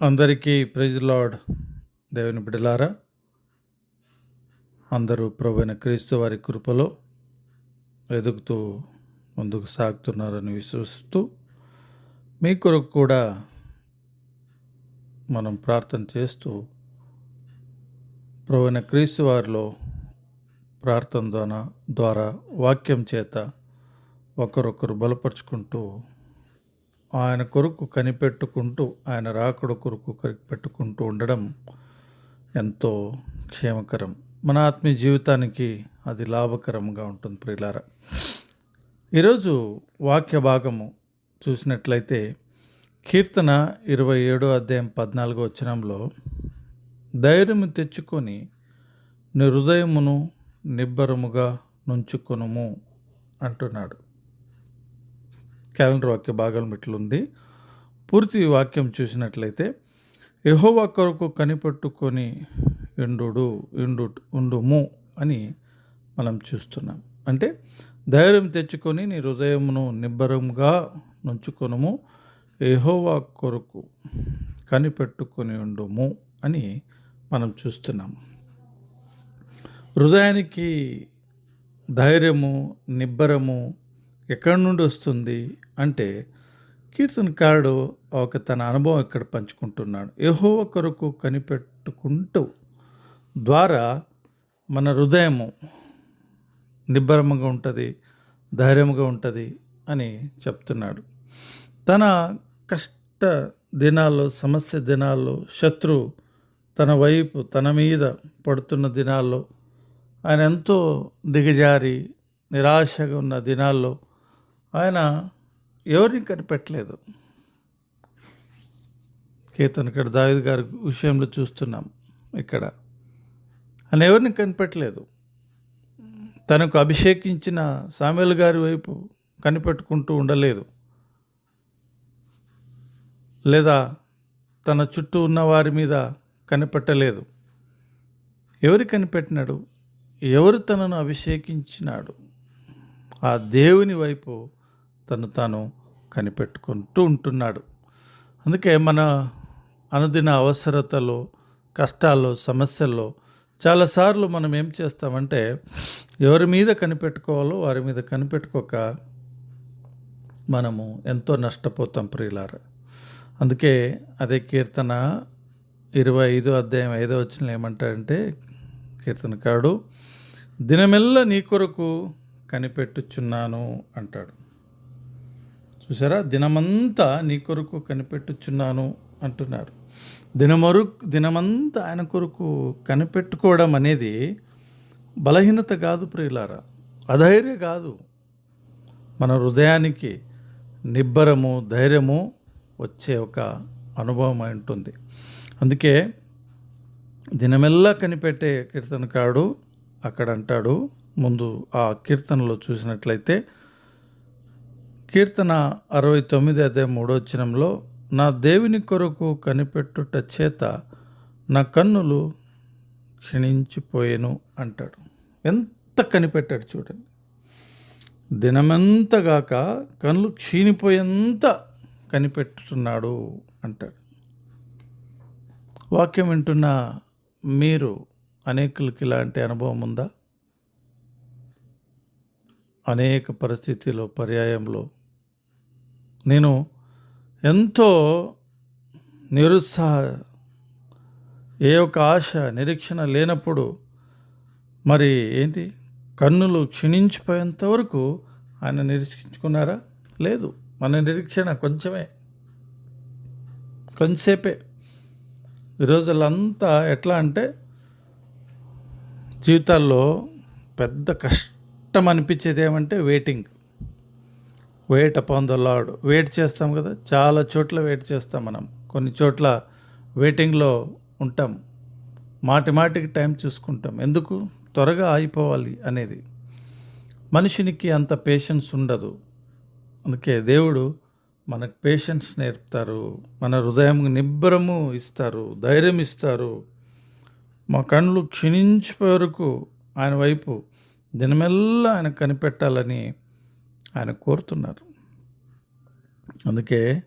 అందరికీ praise lord దేవుని బిడలారా అందరూ ప్రభువైన క్రీస్తు వారి కృపలో ఎదుగుతూ ముందుకు సాగుతున్నారని విశ్వసిస్తూ మీ కొరకు కూడా మనం ప్రార్థన చేస్తూ ప్రభువైన క్రీస్తు వారిలో ప్రార్థన ద్వారా ద్వారా వాక్యం చేత ఒకరొకరు బలపరుచుకుంటూ ఆయన కొరకు కనిపెట్టుకుంటూ ఆయన రాకడ కొరకు కనిపెట్టుకుంటూ ఉండడం ఎంతో క్షేమకరం. మన ఆత్మీయ జీవితానికి అది లాభకరంగా ఉంటుంది ప్రియులార. ఈరోజు వాక్య భాగము చూసినట్లయితే కీర్తన ఇరవై ఏడో అధ్యాయం పద్నాలుగో వచనంలో ధైర్యము తెచ్చుకొని నీ హృదయమును నిబ్బరముగా నుంచుకొనుము అంటున్నాడు. క్యాలెండర్ వాక్య భాగం ఇట్లుంది. పూర్తి వాక్యం చూసినట్లయితే యహోవా కొరకు కనిపెట్టుకొని ఎండు ఎండు ఉండుము అని మనం చూస్తున్నాం. అంటే ధైర్యం తెచ్చుకొని నీ హృదయమును నిబ్బరంగా నుంచుకొనుము యహోవా కొరకు కనిపెట్టుకొని ఉండుము అని మనం చూస్తున్నాం. హృదయానికి ధైర్యము నిబ్బరము ఎక్కడి నుండి వస్తుంది అంటే కీర్తనకారుడు ఒక తన అనుభవం ఇక్కడ పంచుకుంటున్నాడు. ఏహో కొరకు కనిపెట్టుకుంటూ ద్వారా మన హృదయము నిబ్బరముగా ఉంటుంది ధైర్యముగా ఉంటుంది అని చెప్తున్నాడు. తన కష్ట దినాల్లో సమస్య దినాల్లో శత్రు తన వైపు తన మీద పడుతున్న దినాల్లో ఆయన ఎంతో దిగజారి నిరాశగా ఉన్న దినాల్లో ఆయన ఎవరిని కనిపెట్టలేదు. కేతన్ ఇక్కడ దావిద్ గారి విషయంలో చూస్తున్నాం ఇక్కడ. ఆయన ఎవరిని కనిపెట్టలేదు. తనకు అభిషేకించిన సామెల్ గారి వైపు కనిపెట్టుకుంటూ ఉండలేదు. లేదా తన చుట్టూ ఉన్న వారి మీద కనిపెట్టలేదు. ఎవరు కనిపెట్టినాడు? ఎవరు తనను అభిషేకించినాడు? ఆ దేవుని వైపు తను తాను కనిపెట్టుకుంటూ ఉంటున్నాడు. అందుకే మన అనుదిన అవసరతలో కష్టాల్లో సమస్యల్లో చాలాసార్లు మనం ఏం చేస్తామంటే ఎవరి మీద కనిపెట్టుకోవాలో వారి మీద కనిపెట్టుకోక మనము ఎంతో నష్టపోతాం ప్రియులార. అందుకే అదే కీర్తన ఇరవై ఐదో అధ్యాయం ఐదో వచ్చిన ఏమంటాడంటే కీర్తనకాడు దినమెల్ల నీ కొరకు కనిపెట్టుచున్నాను అంటాడు. చూసారా? దినమంతా నీ కొరకు కనిపెట్టుచున్నాను అంటున్నారు. దినమరు దినమంతా ఆయన కొరకు కనిపెట్టుకోవడం అనేది బలహీనత కాదు ప్రియులారా. అధైర్య కాదు. మన హృదయానికి నిబ్బరము ధైర్యము వచ్చే ఒక అనుభవం అయి ఉంటుంది. అందుకే దినమెల్లా కనిపెట్టే కీర్తనకాడు అక్కడ అంటాడు ముందు ఆ కీర్తనలో చూసినట్లయితే కీర్తన అరవై తొమ్మిది అదే మూడోచనంలో నా దేవుని కొరకు కనిపెట్టుట చేత నా కన్నులు క్షీణించిపోయేను అంటాడు. ఎంత కనిపెట్టాడు చూడండి. దినమెంతగాక కళ్ళు క్షీణిపోయేంత కనిపెట్టుతున్నాడు అంటాడు. వాక్యం వింటున్న మీరు అనేకులకి ఇలాంటి అనుభవం ఉందా? అనేక పరిస్థితిలో పర్యాయంలో నేను ఎంతో నిరుత్సాహ ఏ ఒక్క ఆశ నిరీక్షణ లేనప్పుడు మరి ఏంటి? కన్నులు క్షీణించిపోయేంత వరకు ఆయన నిరీక్షించుకున్నారా? లేదు. మన నిరీక్షణ కొంచెమే. కొంచెంసేపే. ఈరోజులంతా ఎట్లా అంటే జీవితాల్లో పెద్ద కష్టం అనిపించేది ఏమంటే waiting. Wait upon the Lord wait చేస్తాం కదా? చాలా చోట్ల వెయిట్ చేస్తాం మనం. కొన్ని చోట్ల వెయిటింగ్లో ఉంటాం. మాటి మాటికి టైం చూసుకుంటాం. ఎందుకు? త్వరగా ఆగిపోవాలి అనేది. మనిషినికి అంత పేషెన్స్ ఉండదు. అందుకే దేవుడు మనకు పేషెన్స్ నేర్పుతారు. మన హృదయం నిబ్బరము ఇస్తారు. ధైర్యం ఇస్తారు. మా కళ్ళు క్షీణించే వరకు ఆయన వైపు దినమెల్లా ఆయన కనిపెట్టాలని ఆయన కోరుతున్నారు. అందుకే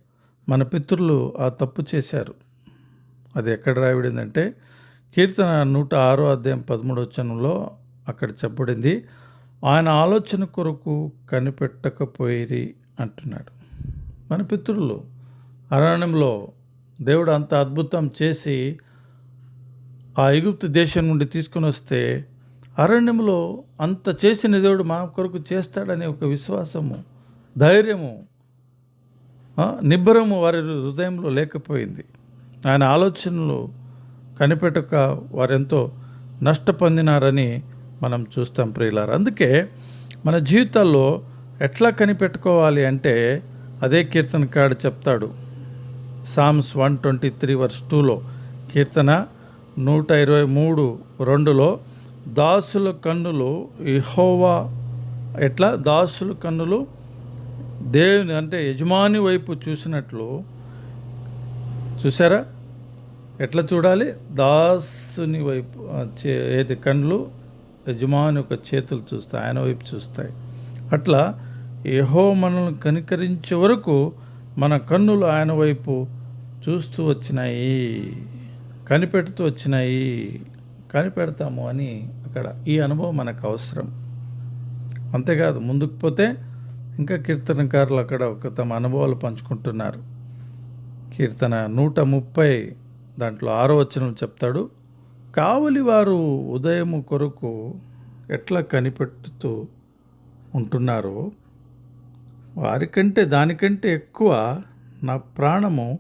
మన పితృలు ఆ తప్పు చేశారు. అది ఎక్కడ రాయబడిందంటే కీర్తన నూట ఆరో అధ్యాయం పదమూడవచనంలో అక్కడ చెప్పబడింది ఆయన ఆలోచన కొరకు కనిపెట్టకపోయి అంటున్నాడు. మన పితృలు అరణ్యంలో దేవుడు అంత అద్భుతం చేసి ఆ ఎగుప్తు దేశం నుండి తీసుకుని వస్తే అరణ్యంలో అంత చేసిన దేవుడు మా కొరకు చేస్తాడనే ఒక విశ్వాసము ధైర్యము నిబ్బరము వారి హృదయంలో లేకపోయింది. ఆయన ఆలోచనలు కనిపెట్టక వారెంతో నష్టపొందినారని మనం చూస్తాం ప్రియులారు. అందుకే మన జీవితాల్లో ఎట్లా కనిపెట్టుకోవాలి అంటే అదే కీర్తన కాడు చెప్తాడు. Psalms one twenty three verse టూలో కీర్తన నూట ఇరవై మూడు రెండులో దాసుల కన్నులు ఇహోవా ఎట్లా? దాసుల కన్నులు దేవుని అంటే యజమాని వైపు చూసినట్లు. చూసారా ఎట్లా చూడాలి? దాసుని వైపు ఏది? కళ్ళు యజమాని యొక్క చేతులు చూస్తాయి ఆయన వైపు చూస్తాయి. అట్లా ఏహో మనల్ని కనికరించే వరకు మన కన్నులు ఆయన వైపు చూస్తూ వచ్చినాయి కనిపెడుతూ వచ్చినాయి. కనిపెడతాము అని అక్కడ. ఈ అనుభవం మనకు అవసరం. అంతేకాదు ముందుకు పోతే ఇంకా కీర్తనకారులు అక్కడ ఒక తమ అనుభవాలు పంచుకుంటున్నారు. కీర్తన నూట ముప్పై దాంట్లో ఆరో వచనం చెప్తాడు కావలి వారు ఉదయము కొరకు ఎట్లా కనిపెట్టుతూ ఉంటున్నారో వారికంటే దానికంటే ఎక్కువ నా ప్రాణము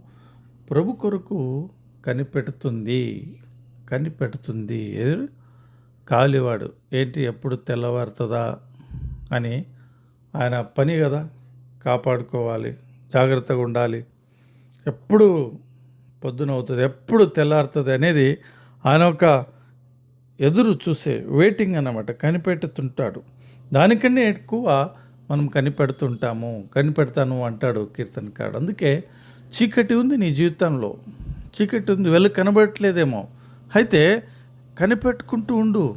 ప్రభు కొరకు కనిపెడుతుంది కనిపెడుతుంది. కాలివాడు. ఏంటి ఎప్పుడు తెల్లవారుతుందా అని ఆయన పని కదా కాపాడుకోవాలి జాగ్రత్తగా ఉండాలి. ఎప్పుడు పొద్దున అవుతుంది ఎప్పుడు తెల్లారుతుంది అనేది ఆయన ఒక ఎదురు చూసే వెయిటింగ్ అన్నమాట కనిపెట్టుతుంటాడు. దానికన్నా ఎక్కువ మనం కనిపెడుతుంటాము కనిపెడతాను అంటాడు కీర్తనకాడు అందుకే చీకటి ఉంది నీ జీవితంలో చీకటి ఉంది వెళ్ళి కనబడట్లేదేమో. అయితే కనిపెట్టుకుంటూ ఉండు.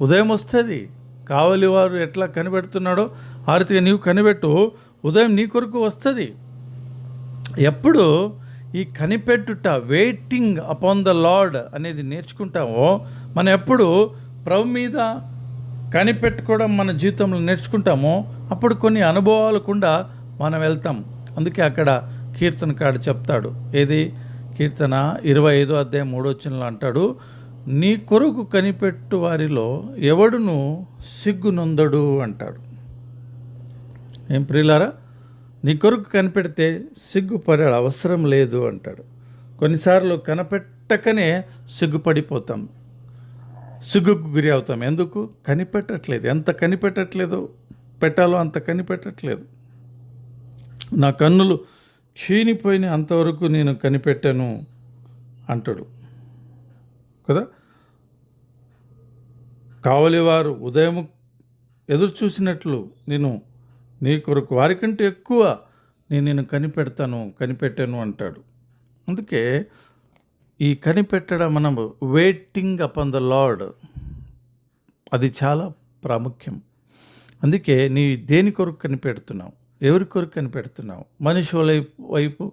ఉదయం వస్తుంది. కావలి వారు ఎట్లా కనిపెడుతున్నాడో ఆ నీవు కనిపెట్టు. ఉదయం నీ కొరకు వస్తుంది. ఎప్పుడు ఈ కనిపెట్టుట వెయిటింగ్ అపాన్ ద లార్డ్ అనేది నేర్చుకుంటామో మనం ఎప్పుడు ప్రభు మీద కనిపెట్టుకోవడం మన జీవితంలో నేర్చుకుంటామో అప్పుడు కొన్ని అనుభవాలు కూడా మనం వెళ్తాం. అందుకే అక్కడ కీర్తనకాడు చెప్తాడు. ఏది? కీర్తన ఇరవై ఐదో అధ్యాయం మూడో వచ్చినలో అంటాడు. నీ కొరకు కనిపెట్టు వారిలో ఎవడును సిగ్గునొందడు అంటాడు. ఏం ప్రియులారా? నీ కొరకు కనిపెడితే సిగ్గుపడే అవసరం లేదు అంటాడు. కొన్నిసార్లు కనిపెట్టకనే సిగ్గుపడిపోతాం. సిగ్గుకు గురి అవుతాం. ఎందుకు? కనిపెట్టట్లేదు. ఎంత కనిపెట్టట్లేదో? పెట్టాలో అంత కనిపెట్టట్లేదు. నా కన్నులు క్షీణిపోయిన అంతవరకు నేను కనిపెట్టాను అంటాడు. కదా? కావలివారు ఉదయం ఎదురు చూసినట్లు నేను నీ కొరకు వారికంటే ఎక్కువ నేను నేను కనిపెడతాను కనిపెట్టాను అంటాడు. అందుకే ఈ కనిపెట్టడం మనం వెయిటింగ్ అపాన్ ద లార్డ్ అది చాలా ప్రాముఖ్యం. అందుకే నీ దేని కొరకు కనిపెడుతున్నావు? ఎవరి కొరకు కనిపెడుతున్నావు? మనుషుల వైపు- వైపు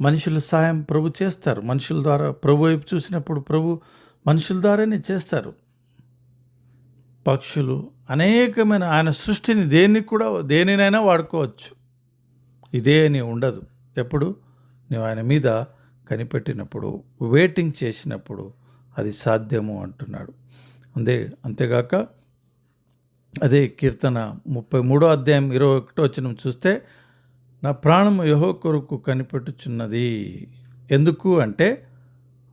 మనుషుల సాయం ప్రభు చేస్తారు. మనుషుల ద్వారా ప్రభు వైపు చూసినప్పుడు ప్రభు మనుషుల ద్వారానే చేస్తారు. పక్షులు అనేకమైన ఆయన సృష్టిని దేన్ని కూడా దేనినైనా వాడుకోవచ్చు. ఇదే అని ఉండదు. ఎప్పుడు? నువ్వు ఆయన మీద కనిపెట్టినప్పుడు వెయిటింగ్ చేసినప్పుడు అది సాధ్యము అంటున్నాడు. అంతే అంతేగాక అదే కీర్తన ముప్పై మూడో అధ్యాయం ఇరవై ఒకటో వచ్చిన చూస్తే నా ప్రాణం యహో కొరకు కనిపెట్టుచున్నది. ఎందుకు అంటే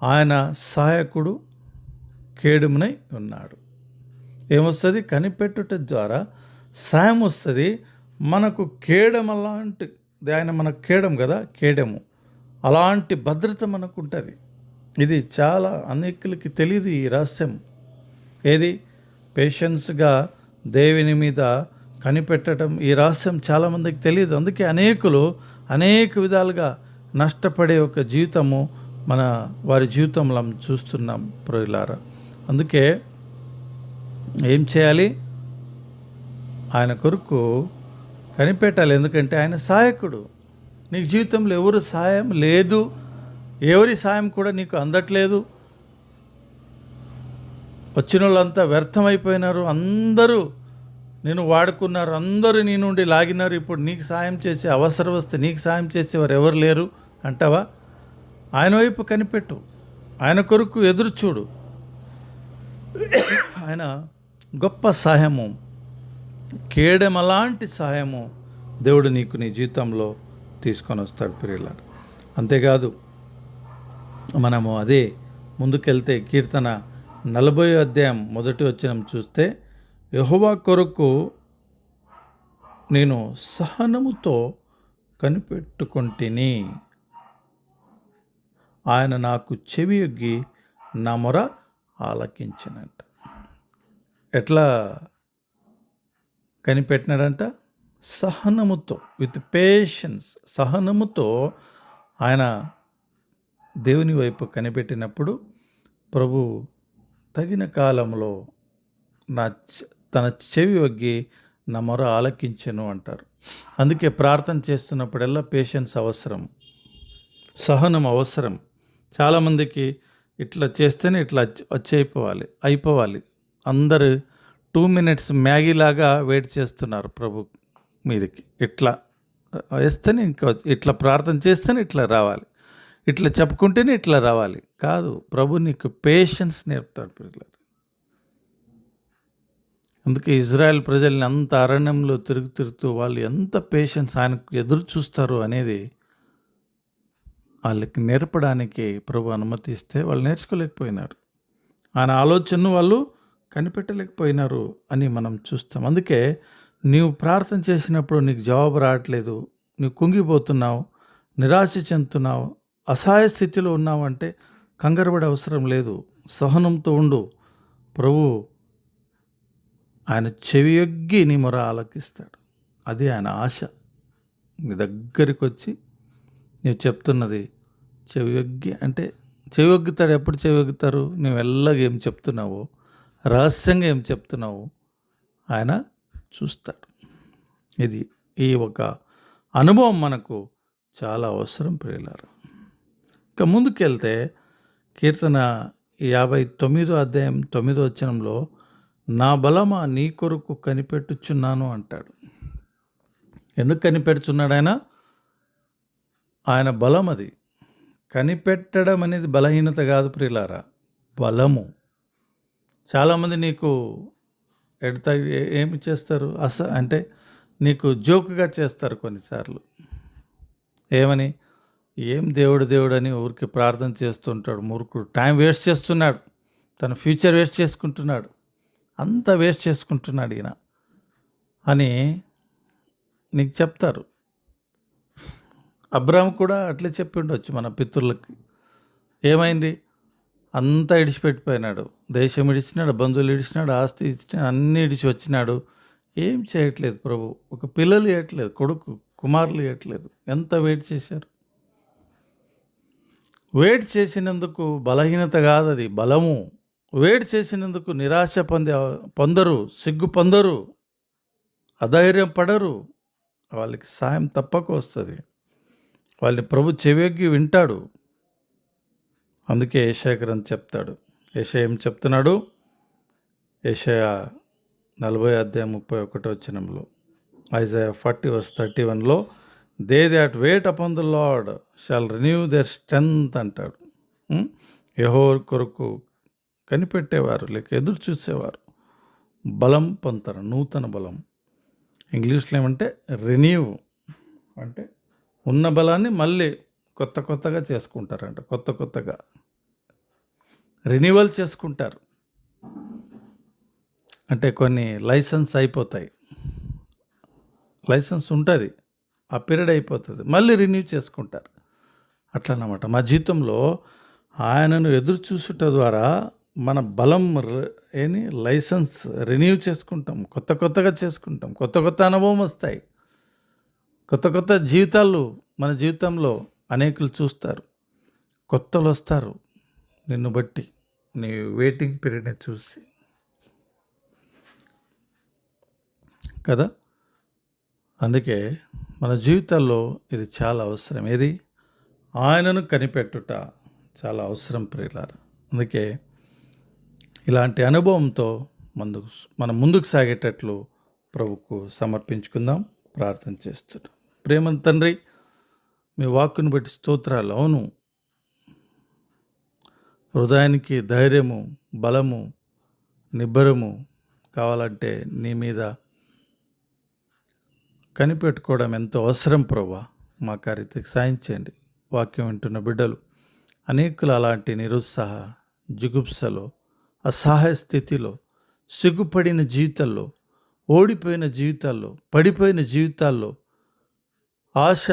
ఆయన సహాయకుడు కేడుమునై ఉన్నాడు. ఏమొస్తుంది? కనిపెట్టుట ద్వారా సాయం వస్తుంది. మనకు కేడం అలాంటి ఆయన మన కేడం కదా కేడము. అలాంటి భద్రత మనకు ఉంటుంది ఇది చాలా అనేకులకి తెలియదు ఈ రహస్యం. ఏది? పేషెన్స్గా దేవుని మీద కనిపెట్టడం ఈ రహస్యం చాలామందికి తెలియదు అందుకే అనేకులు అనేక విధాలుగా నష్టపడే ఒక జీవితము మన వారి జీవితంలో చూస్తున్నాం ప్రజలారా అందుకే ఏం చేయాలి? ఆయన కొరకు కనిపెట్టాలి. ఎందుకంటే ఆయన సహాయకుడు నీకు జీవితంలో ఎవరు సహాయం లేదు. ఎవరి సాయం కూడా నీకు అందట్లేదు. వచ్చిన వాళ్ళంతా వ్యర్థమైపోయినారు. అందరూ నేను వాడుకున్నారు. అందరూ నీ నుండి లాగినారు. ఇప్పుడు నీకు సాయం చేసే అవసరం వస్తే నీకు సాయం చేసేవారు ఎవరు లేరు అంటావా? ఆయన వైపు కనిపెట్టు. ఆయన కొరకు ఎదురు చూడు. ఆయన గొప్ప సహాయము కేడెమలాంటి సహాయము దేవుడు నీకు నీ జీవితంలో తీసుకొని వస్తాడు ప్రియులాడు అంతేకాదు మనము అదే ముందుకెళ్తే కీర్తన నలభై అధ్యాయం మొదటి వచ్చిన చూస్తే యహోవా కొరకు నేను సహనముతో కనిపెట్టుకుంటుని. ఆయన నాకు చెవి యొగ్గి నా మొర ఆలకించినట్టు. ఎట్లా కనిపెట్టినాడంట? సహనముతో విత్ పేషెన్స్ సహనముతో ఆయన దేవుని వైపు కనిపెట్టినప్పుడు ప్రభు తగిన కాలంలో నా తన చెవి వగ్గి నా మొర ఆలకించను అంటారు. అందుకే ప్రార్థన చేస్తున్నప్పుడల్లా పేషెన్స్ అవసరం సహనం అవసరం. చాలామందికి ఇట్లా చేస్తేనే ఇట్లా వచ్చి అయిపోవాలి అయిపోవాలి. అందరు టూ మినిట్స్ మ్యాగీలాగా వెయిట్ చేస్తున్నారు ప్రభు మీదకి. ఇట్లా వేస్తేనే ఇంకా ఇట్లా ప్రార్థన చేస్తేనే ఇట్లా రావాలి. ఇట్లా చెప్పుకుంటేనే ఇట్లా రావాలి. కాదు ప్రభు నీకు పేషెన్స్ నేర్పుతాడు పిల్లలు. అందుకే ఇజ్రాయెల్ ప్రజల్ని అంత అరణ్యంలో తిరుగు తిరుగుతూ వాళ్ళు ఎంత పేషెన్స్ ఆయనకు ఎదురు చూస్తారు అనేది వాళ్ళకి నేర్పడానికి ప్రభు అనుమతిస్తే వాళ్ళు నేర్చుకోలేకపోయినారు. ఆయన ఆలోచనను వాళ్ళు కనిపెట్టలేకపోయినారు అని మనం చూస్తాం. అందుకే నీవు ప్రార్థన చేసినప్పుడు నీకు జవాబు రావట్లేదు నీవు కుంగిపోతున్నావు నిరాశ చెందుతున్నావు అసహాయ స్థితిలో ఉన్నావు అంటే కంగారుపడే అవసరం లేదు. సహనంతో ఉండు. ప్రభు ఆయన చెవియొగ్గి నీ మొర ఆలకిస్తాడు. అది ఆయన ఆశ. నీ దగ్గరికి వచ్చి నీవు చెప్తున్నది చెవియొగ్గి అంటే చెవియొగ్గుతాడు ఎప్పుడు చెవియొగ్గుతారు నువ్వు ఎల్లగా ఏం చెప్తున్నావో రహస్యంగా ఏం చెప్తున్నావు? ఆయన చూస్తాడు. ఇది ఈ ఒక అనుభవం మనకు చాలా అవసరం ప్రియులారు. ఇక ముందుకెళ్తే కీర్తన యాభై తొమ్మిదో అధ్యాయం తొమ్మిదో వచనంలో నా బలమా నీ కొరకు కనిపెట్టుచున్నాను అంటాడు. ఎందుకు కనిపెడుచున్నాడు ఆయన? ఆయన బలం అది కనిపెట్టడం అనేది బలహీనత కాదు ప్రియులారా బలము. చాలామంది నీకు ఎడతా ఏమి చేస్తారు? అస అంటే నీకు జోకుగా చేస్తారు కొన్నిసార్లు. ఏమని? ఏం దేవుడు దేవుడు అని ఊరికి ప్రార్థన చేస్తుంటాడు. మూర్ఖుడు. టైం వేస్ట్ చేస్తున్నాడు. తన ఫ్యూచర్ వేస్ట్ చేసుకుంటున్నాడు. అంతా వేస్ట్ చేసుకుంటున్నాడు ఈయన. అని నీకు చెప్తారు. అబ్రామ్ కూడా అట్లే చెప్పి ఉండొచ్చు మన పితృలకి. ఏమైంది? అంతా ఇడిచిపెట్టిపోయినాడు. దేశం ఇడిచినాడు బంధువులు ఇడిచినాడు ఆస్తి ఇచ్చినాడు అన్నీ ఇడిచి వచ్చినాడు. ఏం చేయట్లేదు ప్రభు? ఒక పిల్లలు ఇవ్వట్లేదు కొడుకు కుమారులు ఇవ్వట్లేదు ఎంత వెయిట్ చేశారు? వెయిట్ చేసినందుకు బలహీనత కాదు అది బలము. వెయిట్ చేసినందుకు నిరాశ పొందే పొందరు సిగ్గు పొందరు అధైర్యం పడరు. వాళ్ళకి సాయం తప్పక వస్తుంది. వాళ్ళని ప్రభు చెవియొగ్గి వింటాడు. అందుకే ఏషాగ్రంథ్ చెప్తాడు. ఏషయ ఏం చెప్తున్నాడు? ఏషయ నలభై అధ్యాయం ముప్పై ఒకటో వచనంలో ఐజయా ఫార్టీ వర్స్ థర్టీ వన్లో they that wait upon the Lord shall renew their strength అంటాడు. యహో కొరకు కనిపెట్టేవారు లేక ఎదురు చూసేవారు. బలం పొందుతారు నూతన బలం. ఇంగ్లీష్లో ఏమంటే రెన్యూ అంటే ఉన్న బలాన్ని మళ్ళీ కొత్త కొత్తగా చేసుకుంటారంట కొత్త కొత్తగా. రెన్యువల్ చేసుకుంటారు. అంటే కొన్ని లైసెన్స్ అయిపోతాయి. లైసెన్స్ ఉంటుంది. ఆ పీరియడ్ అయిపోతుంది. మళ్ళీ రిన్యూ చేసుకుంటారు. అట్లా మా జీవితంలో ఆయనను ఎదురు చూసుట ద్వారా మన బలం ఏని? లైసెన్స్ రెన్యూ చేసుకుంటాం. కొత్త కొత్తగా చేసుకుంటాం. కొత్త కొత్త అనుభవం వస్తాయి. కొత్త కొత్త జీవితాలు మన జీవితంలో అనేకులు చూస్తారు. కొత్తలు వస్తారు. నిన్ను బట్టి నీ వెయిటింగ్ పీరియడ్ని చూసి. కదా? అందుకే మన జీవితాల్లో ఇది చాలా అవసరం. ఏది? ఆయనను కనిపెట్టుట చాలా అవసరం ప్రియులారు. అందుకే ఇలాంటి అనుభవంతో ముందుకు మనం ముందుకు సాగేటట్లు ప్రభుకు సమర్పించుకుందాం ప్రార్థన చేస్తున్నాం. ప్రేమ తండ్రి మీ వాక్కును బట్టి స్తోత్రాలు. అవును హృదయానికి ధైర్యము బలము నిబ్బరము కావాలంటే నీ మీద కనిపెట్టుకోవడం ఎంతో అవసరం ప్రభా మా కార్యతకి సాయం చేయండి. వాక్యం వింటున్న బిడ్డలు అనేకులు అలాంటి నిరుత్సాహ జుగుప్సలో అసహాయ స్థితిలో సిగ్గుపడిన జీవితాల్లో ఓడిపోయిన జీవితాల్లో పడిపోయిన జీవితాల్లో ఆశ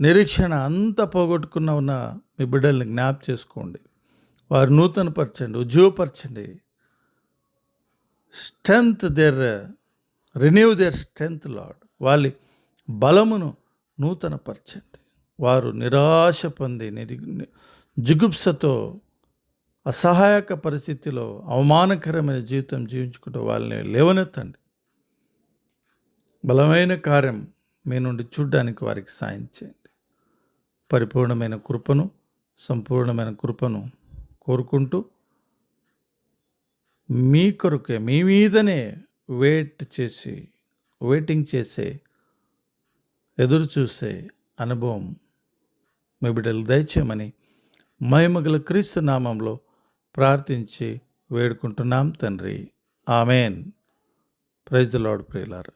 నిరీక్షణ అంతా పోగొట్టుకున్న ఉన్న మీ బిడ్డల్ని జ్ఞాప్ చేసుకోండి. వారు నూతనపరచండి ఉద్యోగపరచండి strength their renew their strength Lord వాళ్ళ బలమును నూతనపరచండి. వారు నిరాశ పొంది నిరి జుగుప్సతో అసహాయక పరిస్థితిలో అవమానకరమైన జీవితం జీవించుకుంటూ వాళ్ళని లేవనెత్తండి. బలమైన కార్యం మీ నుండి చూడ్డానికి వారికి సాయం చేయండి. పరిపూర్ణమైన కృపను సంపూర్ణమైన కృపను కోరుకుంటూ మీ కొరకే మీ మీదనే వెయిట్ చేసి వెయిటింగ్ చేసే ఎదురు చూసే అనుభవం మీ బిడ్డలు దయచేయమని మహిమగల క్రీస్తు నామంలో ప్రార్థించి వేడుకుంటున్నాం తండ్రి. ఆమెన్. ప్రైజ్ ద లార్డ్ ప్రియులారు.